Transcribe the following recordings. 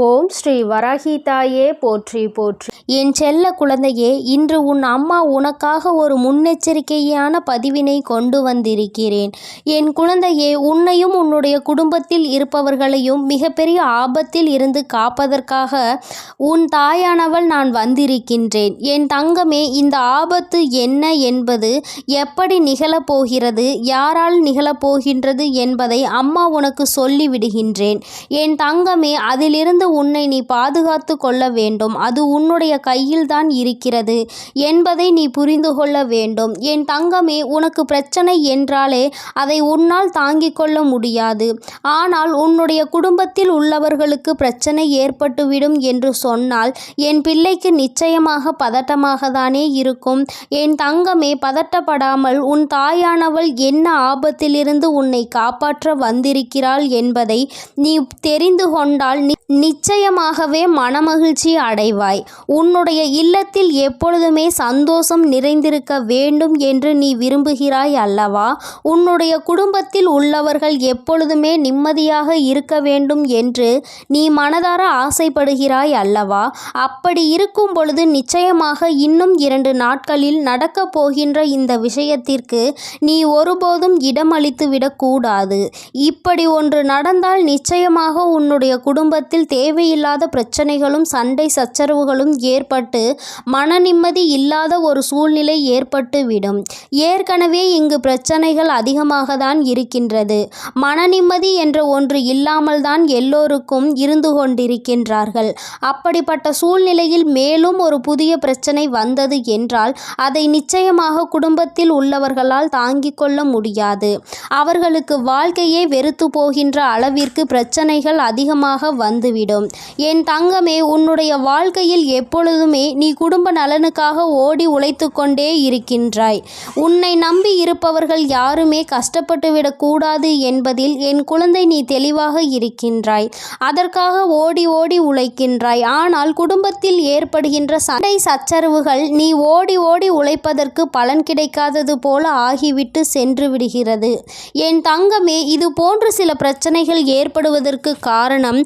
ஓம் ஸ்ரீ வராகி தாயே போற்றி போற்றி. என் செல்ல குழந்தையே இன்று உன் அம்மா உனக்காக ஒரு முன்னெச்சரிக்கையான பதிவினை கொண்டு வந்திருக்கிறேன். என் குழந்தையே உன்னையும் உன்னுடைய குடும்பத்தில் இருப்பவர்களையும் மிகப்பெரிய ஆபத்தில் இருந்து காப்பதற்காக உன் தாயானவள் நான் வந்திருக்கின்றேன். என் தங்கமே இந்த ஆபத்து என்ன என்பது எப்படி நிகழப்போகிறது யாரால் நிகழப்போகின்றது என்பதை அம்மா உனக்கு சொல்லிவிடுகின்றேன். என் தங்கமே அதிலிருந்து உன்னை நீ பாதுகாத்து கொள்ள வேண்டும். அது உன்னுடைய கையில்தான் இருக்கிறது என்பதை நீ புரிந்து கொள்ள வேண்டும். என் தங்கமே உனக்கு பிரச்சனை என்றாலே அதை உன்னால் தாங்கிக் கொள்ள முடியாது. ஆனால் உன்னுடைய குடும்பத்தில் உள்ளவர்களுக்கு பிரச்சனை ஏற்பட்டுவிடும் என்று சொன்னால் என் பிள்ளைக்கு நிச்சயமாக பதட்டமாக தானே இருக்கும். என் தங்கமே பதட்டப்படாமல் உன் தாயானவள் என்ன ஆபத்திலிருந்து உன்னை காப்பாற்ற வந்திருக்கிறாள் என்பதை நீ தெரிந்து கொண்டால் நிச்சயமாகவே மனமகிழ்ச்சி அடைவாய். உன்னுடைய இல்லத்தில் எப்பொழுதுமே சந்தோஷம் நிறைந்திருக்க வேண்டும் என்று நீ விரும்புகிறாய் அல்லவா? உன்னுடைய குடும்பத்தில் உள்ளவர்கள் எப்பொழுதுமே நிம்மதியாக இருக்க வேண்டும் என்று நீ மனதார ஆசைப்படுகிறாய் அல்லவா? அப்படி இருக்கும் பொழுது நிச்சயமாக இன்னும் இரண்டு நாட்களில் நடக்கப் போகின்ற இந்த விஷயத்திற்கு நீ ஒருபோதும் இடமளித்து விடக்கூடாது இப்படி ஒன்று நடந்தால் நிச்சயமாக உன்னுடைய குடும்பத்தில் தேவையில்லாத பிரச்சனைகளும் சண்டை சச்சரவுகளும் ஏற்பட்டு மன நிம்மதி இல்லாத ஒரு சூழ்நிலை ஏற்பட்டுவிடும். ஏற்கனவே இங்கு பிரச்சனைகள் அதிகமாக தான் இருக்கின்றது. மன நிம்மதி என்ற ஒன்று இல்லாமல் தான் எல்லோருக்கும் இருந்து கொண்டிருக்கின்றார்கள். அப்படிப்பட்ட சூழ்நிலையில் மேலும் ஒரு புதிய பிரச்சனை வந்தது என்றால் அதை நிச்சயமாக குடும்பத்தில் உள்ளவர்களால் தாங்கிக் கொள்ள முடியாது. அவர்களுக்கு வாழ்க்கையே வெறுத்து போகின்ற அளவிற்கு பிரச்சனைகள் அதிகமாக வந்துவிடும். என் தங்கமே உன்னுடைய வாழ்க்கையில் எப்பொழுதுமே நீ குடும்ப நலனுக்காக ஓடி உழைத்து கொண்டே இருக்கின்றாய். உன்னை நம்பி இருப்பவர்கள் யாருமே கஷ்டப்பட்டு விடக்கூடாது என்பதில் என் குழந்தை நீ தெளிவாக இருக்கின்றாய். அதற்காக ஓடி ஓடி உழைக்கின்றாய். ஆனால் குடும்பத்தில் ஏற்படுகின்ற சண்டை சச்சரவுகள் நீ ஓடி ஓடி உழைப்பதற்கு பலன் கிடைக்காதது போல ஆகிவிட்டு சென்று விடுகிறது. என் தங்கமே இது போன்று சில பிரச்சனைகள் ஏற்படுவதற்கு காரணம்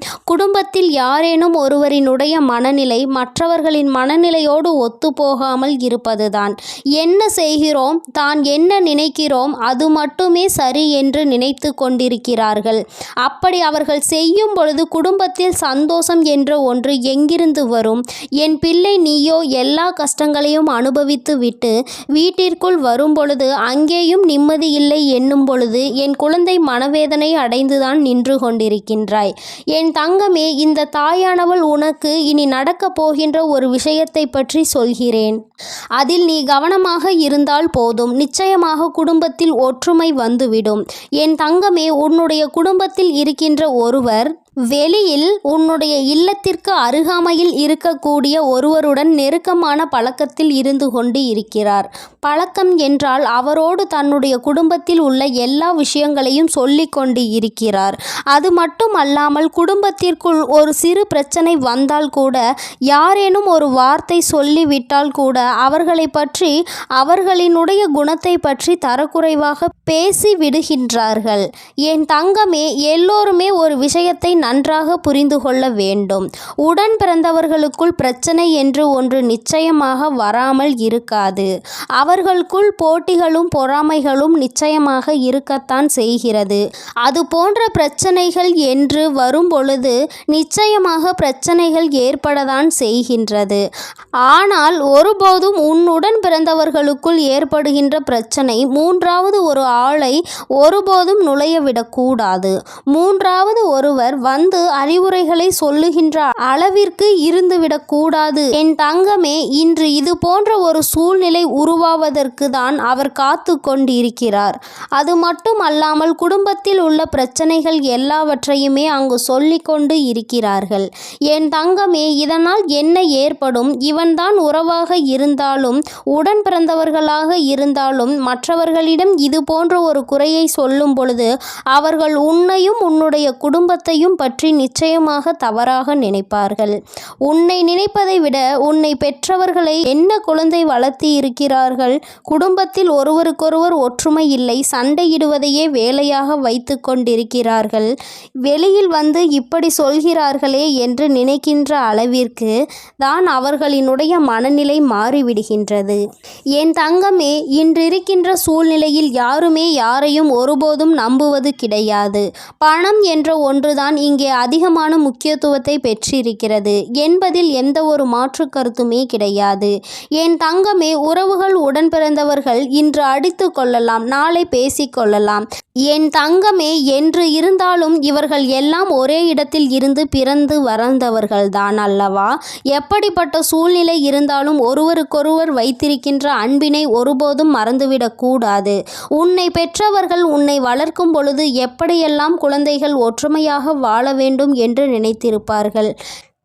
குடும்பத்தில் யாரேனும் ஒருவரினுடைய மனநிலை மற்றவர்களின் மனநிலையோடு ஒத்துப்போகாமல் இருப்பதுதான். என்ன செய்கிறோம்? தான் என்ன நினைக்கிறோம்? அது மட்டுமே சரி என்று நினைத்து கொண்டிருக்கிறார்கள். அப்படி அவர்கள் செய்யும் பொழுது குடும்பத்தில் சந்தோஷம் என்ற ஒன்று எங்கிருந்து வரும்? என் பிள்ளை நீயோ எல்லா கஷ்டங்களையும் அனுபவித்து விட்டு வீட்டிற்குள் வரும் பொழுது அங்கேயும் நிம்மதி இல்லை என்னும் பொழுது என் குழந்தை மனவேதனை அடைந்துதான் நின்று கொண்டிருக்கின்றாய். என் தங்கமே இந்த தாயானவள் உனக்கு இனி நடக்கப் போகின்ற ஒரு விஷயத்தை பற்றி சொல்கிறேன். அதில் நீ கவனமாக இருந்தால் போதும். நிச்சயமாக குடும்பத்தில் ஒற்றுமை வந்துவிடும். என் தங்கமே உன்னுடைய குடும்பத்தில் இருக்கின்ற ஒருவர் வெளியில் உன்னுடைய இல்லத்திற்கு அருகாமையில் இருக்கக்கூடிய ஒருவருடன் நெருக்கமான பழக்கத்தில் இருந்து கொண்டு இருக்கிறார். பழக்கம் என்றால் அவரோடு தன்னுடைய குடும்பத்தில் உள்ள எல்லா விஷயங்களையும் சொல்லிக்கொண்டு இருக்கிறார். அது மட்டும் அல்லாமல் குடும்பத்திற்குள் ஒரு சிறு பிரச்சனை வந்தால் கூட யாரேனும் ஒரு வார்த்தை சொல்லிவிட்டால் கூட அவர்களை பற்றி அவர்களினுடைய குணத்தை பற்றி தரக்குறைவாக பேசி விடுகின்றார்கள் என் தங்கமே எல்லோருமே ஒரு விஷயத்தை நன்றாக புரிந்து கொள்ள வேண்டும். உடன் பிறந்தவர்களுக்குள் பிரச்சனை என்று ஒன்று நிச்சயமாக வராமல் இருக்காது. அவர்களுக்குள் போட்டிகளும் பொறாமைகளும் நிச்சயமாக இருக்கத்தான் செய்கிறது. அது போன்ற பிரச்சனைகள் என்று வரும் பொழுது நிச்சயமாக பிரச்சனைகள் ஏற்படத்தான் செய்கின்றது. ஆனால் ஒருபோதும் உன்னுடன் பிறந்தவர்களுக்குள் ஏற்படுகின்ற பிரச்சனை மூன்றாவது ஒரு ஆளை ஒருபோதும் நுழைய விடக்கூடாது. மூன்றாவது ஒருவர் வந்து அறிவுரைகளை சொல்லுகின்ற அளவிற்கு இருந்துவிடக்கூடாது என் தங்கமே இன்று இது போன்ற ஒரு சூழ்நிலை உருவாவதற்கு தான் அவர் காத்து கொண்டிருக்கிறார். அது மட்டும் அல்லாமல் குடும்பத்தில் உள்ள பிரச்சனைகள் எல்லாவற்றையுமே அங்கு சொல்லிக்கொண்டு இருக்கிறார்கள். என் தங்கமே இதனால் என்ன ஏற்படும்? இவன்தான் உறவாக இருந்தாலும் உடன் பிறந்தவர்களாக இருந்தாலும் மற்றவர்களிடம் இது போன்ற ஒரு குறையை சொல்லும் பொழுது அவர்கள் உன்னையும் உன்னுடைய குடும்பத்தையும் பற்றி நிச்சயமாக தவறாக நினைப்பார்கள். உன்னை நினைப்பதை விட உன்னை பெற்றவர்களை என்ன குழந்தை வளர்த்தி இருக்கிறார்கள்? குடும்பத்தில் ஒருவருக்கொருவர் ஒற்றுமை இல்லை. சண்டையிடுவதையே வேலையாக வைத்து கொண்டிருக்கிறார்கள். வெளியில் வந்து இப்படி சொல்கிறார்களே என்று நினைக்கின்ற அளவிற்கு தான் அவர்களினுடைய மனநிலை மாறிவிடுகின்றது. என் தங்கமே இன்றிருக்கின்ற சூழ்நிலையில் யாருமே யாரையும் ஒருபோதும் நம்புவது கிடையாது. பணம் என்ற ஒன்றுதான் இங்கு இங்கே அதிகமான முக்கியத்துவத்தை பெற்றிருக்கிறது. என்பதில் எந்த ஒரு மாற்று கருத்துமே கிடையாது. என் தங்கமே உறவுகள் உடன் பிறந்தவர்கள் இன்று அடித்து கொள்ளலாம் நாளை பேசிக்கொள்ளலாம் என் தங்கமே என்று இருந்தாலும் இவர்கள் எல்லாம் ஒரே இடத்தில் இருந்து பிறந்து வளர்ந்தவர்கள்தான் அல்லவா? எப்படிப்பட்ட சூழ்நிலை இருந்தாலும் ஒருவருக்கொருவர் வைத்திருக்கின்ற அன்பினை ஒருபோதும் மறந்துவிடக்கூடாது உன்னை பெற்றவர்கள் உன்னை வளர்க்கும் பொழுது எப்படியெல்லாம் குழந்தைகள் ஒற்றுமையாக வாழ வேண்டும் என்று நினைத்திருப்பார்கள்.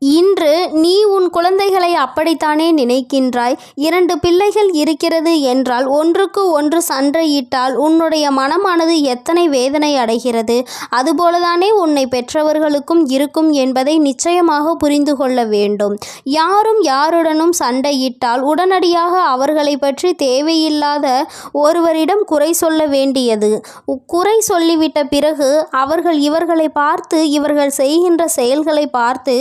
இன்று நீ உன் குழந்தைகளை அப்படித்தானே நினைக்கின்றாய்? இரண்டு பிள்ளைகள் இருக்கிறது என்றால் ஒன்றுக்கு ஒன்று சண்டையிட்டால் உன்னுடைய மனமானது எத்தனை வேதனை அடைகிறது? அதுபோலதானே உன்னை பெற்றவர்களுக்கும் இருக்கும் என்பதை நிச்சயமாக புரிந்து கொள்ள வேண்டும். யாரும் யாருடனும் சண்டையிட்டால் உடனடியாக அவர்களை பற்றி தேவையில்லாத ஒருவரிடம் குறை சொல்ல வேண்டியது. குறை சொல்லிவிட்ட பிறகு அவர்கள் இவர்களை பார்த்து இவர்கள் செய்கின்ற செயல்களை பார்த்து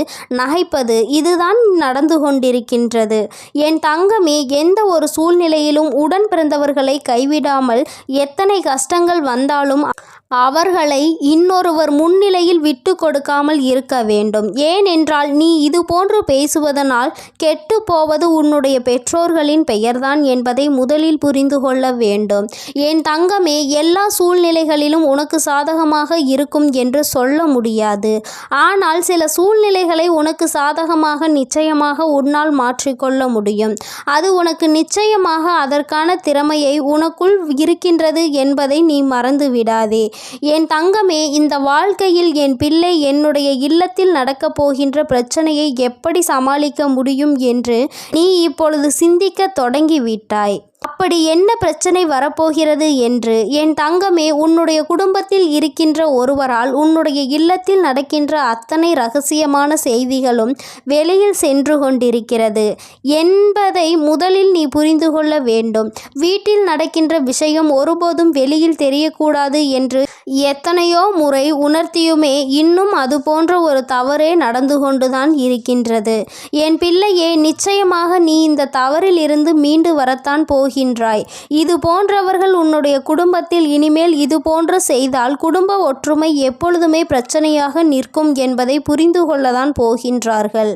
நகைப்பது இதுதான் நடந்து கொண்டிருக்கின்றது. என் தங்கமே எந்த ஒரு சூழ்நிலையிலும் உடன் பிறந்தவர்களை கைவிடாமல் எத்தனை கஷ்டங்கள் வந்தாலும் அவர்களை இன்னொருவர் முன்னிலையில் விட்டு கொடுக்காமல் இருக்க வேண்டும். ஏனென்றால் நீ இது போன்று பேசுவதனால் கெட்டு போவது உன்னுடைய பெற்றோர்களின் பெயர்தான் என்பதை முதலில் புரிந்து கொள்ள வேண்டும். என் தங்கமே எல்லா சூழ்நிலைகளிலும் உனக்கு சாதகமாக இருக்கும் என்று சொல்ல முடியாது. ஆனால் சில சூழ்நிலைகளை உனக்கு சாதகமாக நிச்சயமாக உன்னால் மாற்றிக்கொள்ள முடியும். அது உனக்கு நிச்சயமாக அதற்கான திறமையை உனக்குள் இருக்கின்றது என்பதை நீ மறந்து விடாதே என் தங்கமே இந்த வாழ்க்கையில் என் பிள்ளை என்னுடைய இல்லத்தில் நடக்கப் போகின்ற பிரச்சனையை எப்படி சமாளிக்க முடியும் என்று நீ இப்பொழுது சிந்திக்க தொடங்கிவிட்டாய் அப்படி என்ன பிரச்சனை வரப்போகிறது என்று என் தங்கமே உன்னுடைய குடும்பத்தில் இருக்கின்ற ஒருவரால் உன்னுடைய இல்லத்தில் நடக்கின்ற அத்தனை ரகசியமான செய்திகளும் வெளியில் சென்று கொண்டிருக்கிறது. என்பதை முதலில் நீ புரிந்து கொள்ள வேண்டும். வீட்டில் நடக்கின்ற விஷயம் ஒருபோதும் வெளியில் தெரியக்கூடாது என்று எத்தனையோ முறை உணர்த்தியுமே இன்னும் அது போன்ற ஒரு தவறே நடந்து கொண்டுதான் இருக்கின்றது. என் பிள்ளையே நிச்சயமாக நீ இந்த தவறில் இருந்து மீண்டு வரத்தான் போகின்றாய். இது போன்றவர்கள் உன்னுடைய குடும்பத்தில் இனிமேல் இது போன்று செய்தால் குடும்ப ஒற்றுமை எப்பொழுதுமே பிரச்சனையாக நிற்கும் என்பதை புரிந்து கொள்ளதான் போகின்றார்கள்.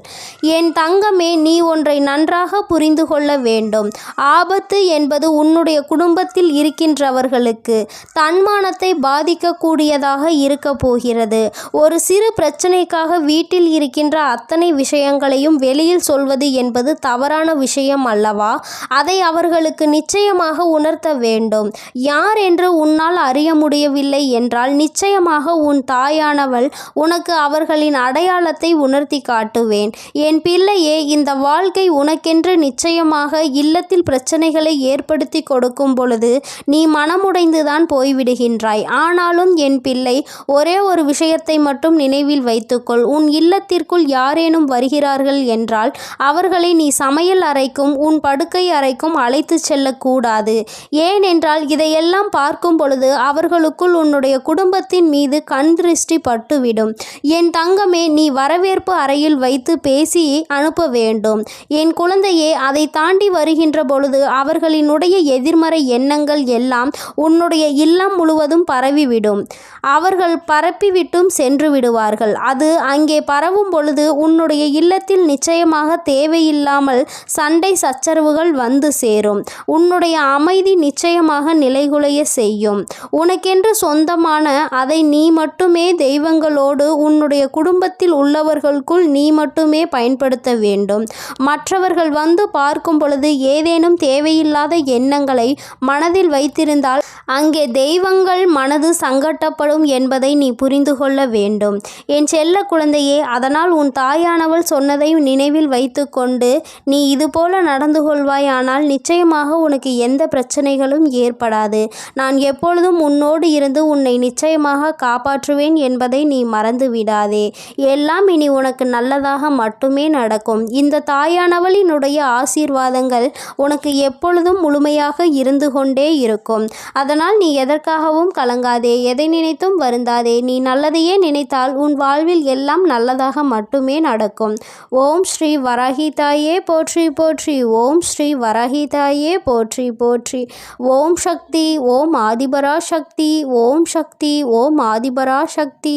என் தங்கமே நீ ஒன்றை நன்றாக புரிந்து கொள்ள வேண்டும். ஆபத்து என்பது உன்னுடைய குடும்பத்தில் இருக்கின்றவர்களுக்கு தன்மானத்தை பாதிக்கக்கூடியதாக இருக்க போகிறது. ஒரு சிறு பிரச்சனைக்காக வீட்டில் இருக்கின்ற அத்தனை விஷயங்களையும் வெளியில் சொல்வது என்பது தவறான விஷயம் அல்லவா? அதை அவர்களுக்கு நிச்சயமாக உணர்த்த வேண்டும். யார் என்று உன்னால் அறிய முடியவில்லை என்றால் நிச்சயமாக உன் தாயானவள் உனக்கு அவர்களின் அடையாளத்தை உணர்த்தி காட்டுவேன். என் பிள்ளையே இந்த வாழ்க்கை உனக்கென்று நிச்சயமாக இல்லத்தில் பிரச்சனைகளை ஏற்படுத்தி கொடுக்கும் பொழுது நீ மனமுடைந்துதான் போய்விடுகின்றாய். ஆனாலும் என் பிள்ளை ஒரே ஒரு விஷயத்தை மட்டும் நினைவில் வைத்துக்கொள். உன் இல்லத்திற்குள் யாரேனும் வருகிறார்கள் என்றால் அவர்களை நீ சமையல் அறைக்கும் உன் படுக்கை அறைக்கும் அழைத்து செல்லக்கூடாது. ஏனென்றால் இதையெல்லாம் பார்க்கும் பொழுது அவர்களுக்குள் உன்னுடைய குடும்பத்தின் மீது கண் திருஷ்டி பட்டுவிடும். என் தங்கமே நீ வரவேற்பு அறையில் வைத்து பேசி அனுப்ப வேண்டும். என் குழந்தையே அதை தாண்டி வருகின்ற பொழுது அவர்களினுடைய எதிர்மறை எண்ணங்கள் எல்லாம் உன்னுடைய இல்லம் முழுவதும் பரவிவிடும். அவர்கள் பரப்பிவிட்டும் சென்று விடுவார்கள். அது அங்கே பரவும் பொழுது உன்னுடைய இல்லத்தில் நிச்சயமாக தேவையில்லாமல் சண்டை சச்சரவுகள் வந்து சேரும். உன்னுடைய அமைதி நிச்சயமாக நிலைகுலைய செய்யும். உனக்கென்று சொந்தமான அதை நீ மட்டுமே தெய்வங்களோடு உன்னுடைய குடும்பத்தில் உள்ளவர்களுக்குள் நீ மட்டுமே பயன்படுத்த வேண்டும். மற்றவர்கள் வந்து பார்க்கும் பொழுது ஏதேனும் தேவையில்லாத எண்ணங்களை மனதில் வைத்திருந்தால் அங்கே தெய்வங்கள் மனது சங்கட்டப்படும் என்பதை நீ புரிந்து கொள்ள வேண்டும். என் செல்ல குழந்தையே அதனால் உன் தாயானவள் சொன்னதை நினைவில் வைத்துக்கொண்டு நீ இதுபோல நடந்து கொள்வாயானால் நிச்சயமாக நிச்சயமாக உனக்கு எந்த பிரச்சனைகளும் ஏற்படாது. நான் எப்பொழுதும் உன்னோடு இருந்து உன்னை நிச்சயமாக காப்பாற்றுவேன் என்பதை நீ மறந்து விடாதே எல்லாம் இனி உனக்கு நல்லதாக மட்டுமே நடக்கும். இந்த தாயானவளினுடைய ஆசீர்வாதங்கள் உனக்கு எப்பொழுதும் முழுமையாக இருந்து கொண்டே இருக்கும். அதனால் நீ எதற்காகவும் கலங்காதே. எதை நினைத்தும் வருந்தாதே. நீ நல்லதையே நினைத்தால் உன் வாழ்வில் எல்லாம் நல்லதாக மட்டுமே நடக்கும். ஓம் ஸ்ரீ வராகி தாயே போற்றி போற்றி. ஓம் ஸ்ரீ வராகி தாயே போற்றி போற்றி. ஓம் சக்தி ஓம் ஆதிபரா சக்தி ஓம் சக்தி ஓம் ஆதிபரா சக்தி